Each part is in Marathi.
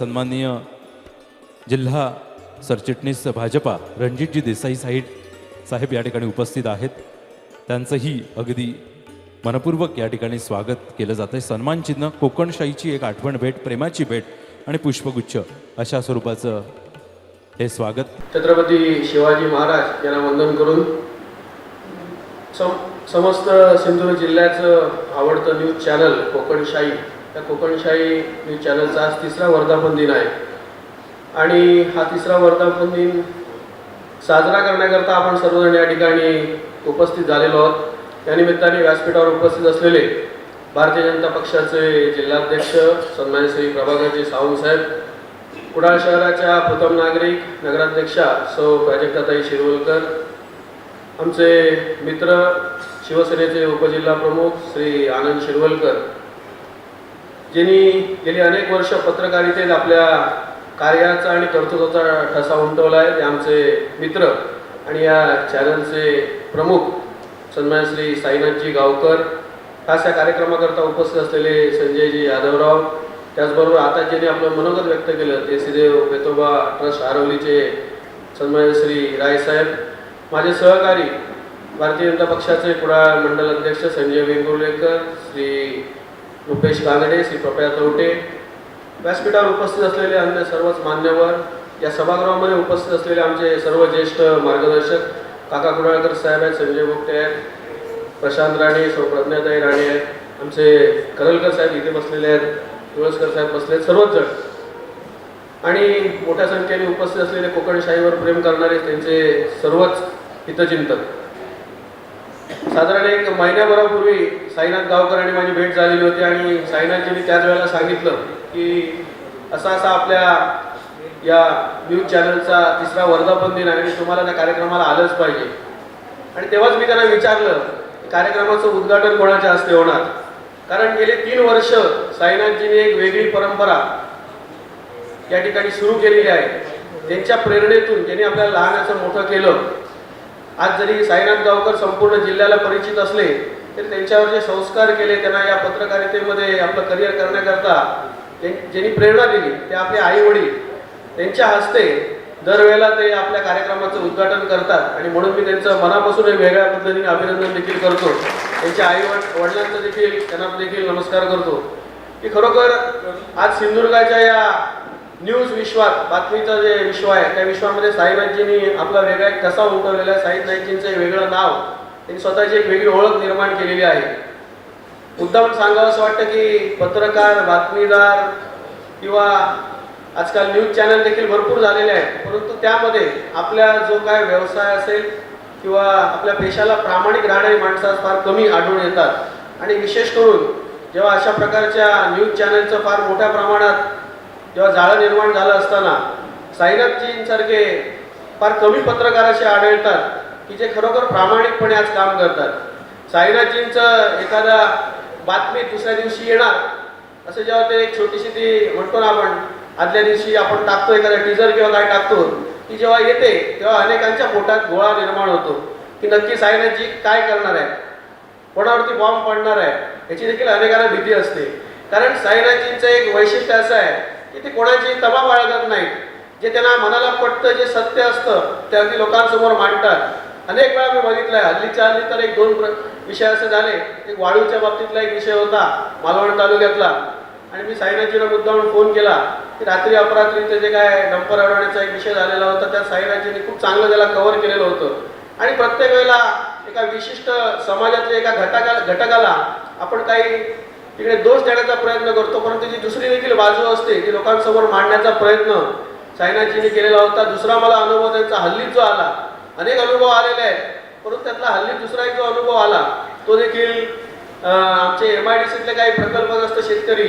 सन्माननीय जिल्हा सरचिटणीस भाजपा रणजितजी देसाई साहेब साहेब या ठिकाणी उपस्थित आहेत. त्यांचंही अगदी मनपूर्वक या ठिकाणी स्वागत केलं जातं आहे. सन्मान चिन्ह कोकणशाहीची एक आठवण भेट प्रेमाची भेट आणि पुष्पगुच्छ अशा स्वरूपाचं हे स्वागत. छत्रपती शिवाजी महाराज यांना वंदन करून सम समस्त सिंधुदुर्ग जिल्ह्याचं आवडतं न्यूज चॅनल कोकणशाही त्या कोकणशाही न्यूज चॅनलचा आज तिसरा वर्धापन दिन आहे. आणि हा तिसरा वर्धापन दिन साजरा करण्याकरता आपण सर्वजण या ठिकाणी उपस्थित झालेलो आहोत. त्यानिमित्ताने व्यासपीठावर उपस्थित असलेले भारतीय जनता पक्षाचे जिल्हाध्यक्ष सन्मान्य श्री प्रभाकरजी सावंत साहेब कुडाळ शहराच्या प्रथम नागरिक नगराध्यक्षा सौ प्राजक्ताताई शिरवलकर आमचे मित्र शिवसेनेचे उपजिल्हा प्रमुख श्री आनंद शिरवलकर ज्यांनी गेली अनेक वर्ष पत्रकारितेत आपल्या कार्याचा आणि कर्तृत्वाचा ठसा उमटवला आहे ते आमचे मित्र आणि या चॅनलचे प्रमुख सन्मान श्री साईनाथजी गावकर खास या कार्यक्रमाकरता उपस्थित असलेले संजयजी यादवराव त्याचबरोबर आता ज्यांनी आपलं मनोगत व्यक्त केलं ते श्रीदेव वेतोबा ट्रस्ट आरवलीचे सन्मान श्री रायसाहेब माझे सहकारी भारतीय जनता पक्षाचे कुडाळ मंडल अध्यक्ष संजय वेंगुर्लेकर श्री रुपेश कानडे श्री कृपया तवटे व्यासपीठावर उपस्थित असलेले अन्य सर्वच मान्यवर या सभागृहामध्ये उपस्थित असलेले आमचे सर्व ज्येष्ठ मार्गदर्शक काका कुडाळकर साहेब आहेत संजय भोगटे आहेत प्रशांत राणे सौ प्रज्ञाताई राणे आहेत आमचे करलकर साहेब इथे बसलेले आहेत तुळसकर साहेब बसले आहेत सर्वच जण. आणि मोठ्या संख्येने उपस्थित असलेले कोकणशाहीवर प्रेम करणारे त्यांचे सर्वच हितचिंतक. साधारण एक महिन्याभरापूर्वी साईनाथ गावकर आणि माझी भेट झालेली होती आणि साईनाथजींनी त्याच वेळेला सांगितलं की असा असा आपल्या या न्यूज चॅनलचा तिसरा वर्धापन दिन आहे आणि तुम्हाला त्या कार्यक्रमाला आलंच पाहिजे. आणि तेव्हाच मी त्यांना विचारलं कार्यक्रमाचं उद्घाटन कोणाच्या हस्ते होणार? कारण गेले तीन वर्ष साईनाथजींनी एक वेगळी परंपरा या ठिकाणी सुरू केलेली आहे. त्यांच्या प्रेरणेतून त्यांनी आपल्याला लहानाचं मोठं केलं. आज जरी साईनाथ गावकर संपूर्ण जिल्ह्याला परिचित असले तर त्यांच्यावर जे संस्कार केले त्यांना या पत्रकारितेमध्ये आपलं करिअर करण्याकरता ज्यांनी प्रेरणा दिली ते आपले आई वडील त्यांच्या हस्ते दरवेळेला ते आपल्या कार्यक्रमाचं उद्घाटन करतात. आणि म्हणून मी त्यांचं मनापासून एक वेगळ्या पद्धतीने अभिनंदन देखील करतो. त्यांच्या आई वडिलांचं देखील त्यांना देखील नमस्कार करतो. की खरोखर आज सिंधुदुर्गाच्या या न्यूज विश्वात बातमीचं जे विश्व आहे त्या विश्वामध्ये साईनाथजींनी आपला वेगळा एक ठसा उमटवलेला आहे. साईद नाईकजींचं वेगळं नाव त्यांनी स्वतःची एक वेगळी ओळख निर्माण केलेली आहे. मुद्दाम सांगावं असं वाटतं की पत्रकार बातमीदार किंवा आजकाल न्यूज चॅनल देखील भरपूर झालेले आहेत. परंतु त्यामध्ये आपल्या जो काय व्यवसाय असेल किंवा आपल्या पेशाला प्रामाणिक राहणारी माणसं फार कमी आढळून येतात. आणि विशेष करून जेव्हा अशा प्रकारच्या न्यूज चॅनलचं फार मोठ्या प्रमाणात जेव्हा जाळं निर्माण झालं असताना साईनाथजींसारखे फार कमी पत्रकार असे आढळतात. की जे खरोखर प्रामाणिकपणे आज काम करतात. साईनाथजींचं एखादा बातमी दुसऱ्या दिवशी येणार असं जेव्हा ते एक छोटीशी ती म्हणतो ना आपण आदल्या दिवशी आपण टाकतो एखादा टीजर किंवा काय टाकतो की जेव्हा येते तेव्हा अनेकांच्या पोटात गोळा निर्माण होतो की नक्की साईनाथजी काय करणार आहे कोणावरती बॉम्ब पडणार आहे याची देखील अनेकांना भीती असते. कारण साईनाथजींचं एक वैशिष्ट्य असं आहे की ते कोणाची तबा बाळगत नाहीत. जे त्यांना मनाला पटतं जे सत्य असतं ते अगदी लोकांसमोर मांडतात. अनेक वेळा मी बघितलंय हल्लीच्या हल्ली तर एक दोन प्र- विषय असे झाले एक वाळूच्या बाबतीतला एक विषय होता मालवण तालुक्यातला. आणि मी साईनाथजीला मुद्दामून फोन केला की रात्री अपरात्रीचे जे काय डंपर अडवण्याचा एक विषय झालेला होता त्या साईनाथजींनी खूप चांगलं त्याला कव्हर केलेलं होतं. आणि प्रत्येक वेळेला एका विशिष्ट समाजातल्या एका घटका घटकाला आपण काही तिकडे दोष देण्याचा प्रयत्न करतो परंतु जी दुसरी देखील बाजू असते ती लोकांसमोर मांडण्याचा प्रयत्न साईनाथजींनी केलेला होता दुसरा मला अनुभव त्यांचा हल्लीच जो आला अनेक अनुभव आलेले आहेत. परंतु त्यातला हल्ली दुसरा एक जो अनुभव आला तो देखील आमचे एम आय डी सीतले काही प्रकल्पग्रस्त शेतकरी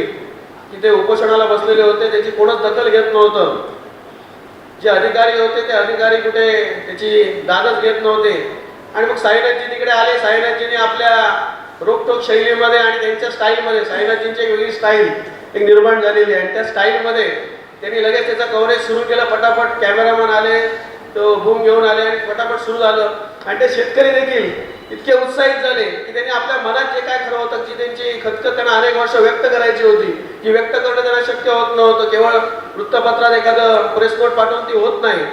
तिथे उपोषणाला बसलेले होते. त्याची कोणच दखल घेत नव्हतं. जे अधिकारी होते ते अधिकारी कुठे त्याची दादच घेत नव्हते. आणि मग साईनाथजींकडे आले. साईनाथजींनी आपल्या रोखोक शैलीमध्ये आणि त्यांच्या स्टाईलमध्ये साईनाथजींची एक वेगळी स्टाईल एक निर्माण झालेली आहे. आणि त्या स्टाईलमध्ये त्यांनी लगेच त्याचा कव्हरेज सुरू केलं. पटापट कॅमेरामॅन आले. तो बूम घेऊन आले आणि पटापट सुरू झालं. आणि ते शेतकरी देखील इतके उत्साहित झाले की त्यांनी आपल्या मनात जे काय खरं होतं की त्यांची खतखत त्यांना अनेक वर्ष व्यक्त करायची होती जी व्यक्त करणं त्यांना शक्य होत नव्हतं. केवळ वृत्तपत्रात एखादं प्रेस नोट पाठवून ती होत नाही.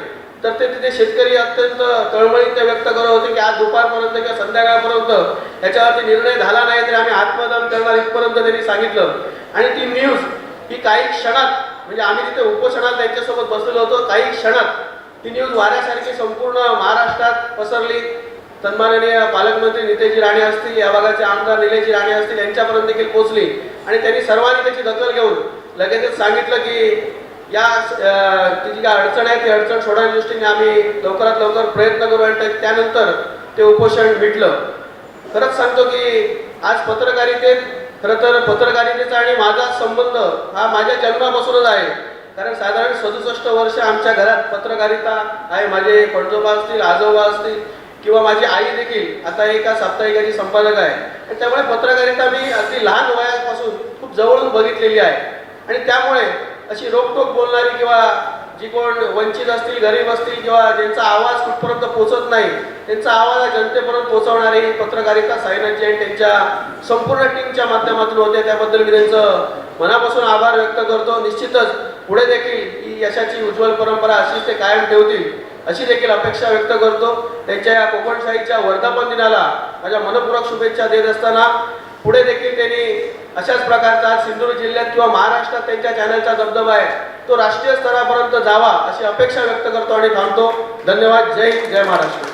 तर ते तिथे शेतकरी अत्यंत तळमळीत व्यक्त करत होते की आज दुपारपर्यंत किंवा संध्याकाळपर्यंत याच्यावरती निर्णय झाला नाही तरी आम्ही आत्मदान करणार इथपर्यंत त्यांनी सांगितलं. आणि ती न्यूज ही काही क्षणात म्हणजे आम्ही तिथे उपोषणात त्यांच्यासोबत बसलेलो होतो काही क्षणात ती न्यूज वाऱ्यासारखी संपूर्ण महाराष्ट्रात पसरली. सन्माननीय पालकमंत्री नितेजी राणे असतील या भागाचे आमदार निलेजी राणे असतील यांच्यापर्यंत देखील पोहोचली. आणि त्यांनी सर्वांनी त्याची दखल घेऊन लगेचच सांगितलं की या तिची जी काय अडचण आहे ती अडचण सोडवण्याच्या दृष्टीने आम्ही लवकरात लवकर प्रयत्न करू आणि त्यानंतर ते उपोषण मिटलं. खरंच सांगतो की आज पत्रकारितेत खरं तर पत्रकारितेचा आणि माझा संबंध हा माझ्या जन्मापासूनच आहे. कारण साधारण सदुसष्ट वर्ष आमच्या घरात पत्रकारिता आहे. माझे पणजोबा असतील आजोबा असतील किंवा माझी आई देखील आता एका साप्ताहिकाची संपादक आहे. आणि त्यामुळे पत्रकारिता मी अगदी लहान वयापासून खूप जवळून बघितलेली आहे. आणि त्यामुळे अशी रोकटोक बोलणारी किंवा जी कोण वंचित असतील गरीब असतील किंवा ज्यांचा आवाज कुठपर्यंत पोहोचत नाही त्यांचा आवाज हा जनतेपर्यंत पोहोचवणारी पत्रकारिता साईनाथजी आणि त्यांच्या संपूर्ण टीमच्या माध्यमातून होते. त्याबद्दल मी त्यांचं मनापासून आभार व्यक्त करतो. निश्चितच पुढे देखील ही यशाची उज्ज्वल परंपरा अशीच ते कायम ठेवतील अशी देखील अपेक्षा व्यक्त करतो. त्यांच्या या कोकणशाहीच्या वर्धापन दिनाला माझ्या मनपूर्वक शुभेच्छा देत असताना पुढे देखील त्यांनी अशाच प्रकारचा सिंधुदुर्ग जिल्ह्यात किंवा महाराष्ट्रात त्यांच्या चॅनलचा दबदबा आहे तो राष्ट्रीय स्तरापर्यंत जावा अशी अपेक्षा व्यक्त करतो आणि थांबतो. धन्यवाद. जय हिंद. जय महाराष्ट्र.